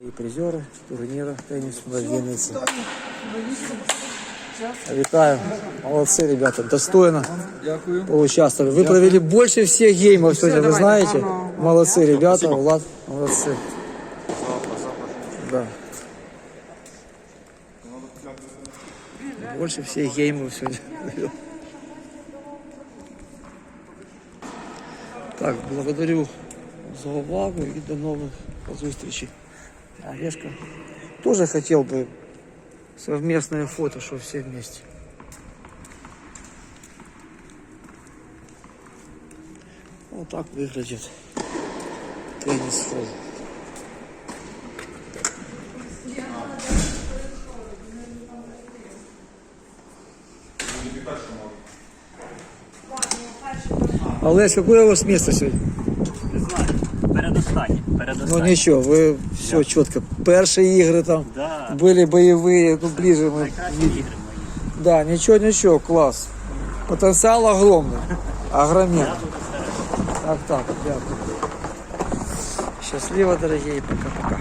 І призери турніру тенісу на Вінниці. Вітаю. Молодцы, ребята, достойно Дякую. поучаствовали. Вы провели больше всех геймов сегодня, вы знаете? Молодцы, ребята, Влад, молодцы. Да. Больше всех геймов сегодня. Так, благодарю за увагу и до новых зустрічей. Олежка тоже хотел бы совместное фото, что все вместе. Вот так выглядит теннис-холл. Олеж, какое у вас место сегодня? Не знаю. Передостаннє. Ну Передостаннє. ничего, вы все четко. Першие игры там Да. были боевые, ну ближе мы. Найкращі ігри мої. Да, ничего, ничего, класс. Потенциал огромный. Огромен. Я буду серед. Так, так, дякую. Счастливо, дорогие, пока-пока.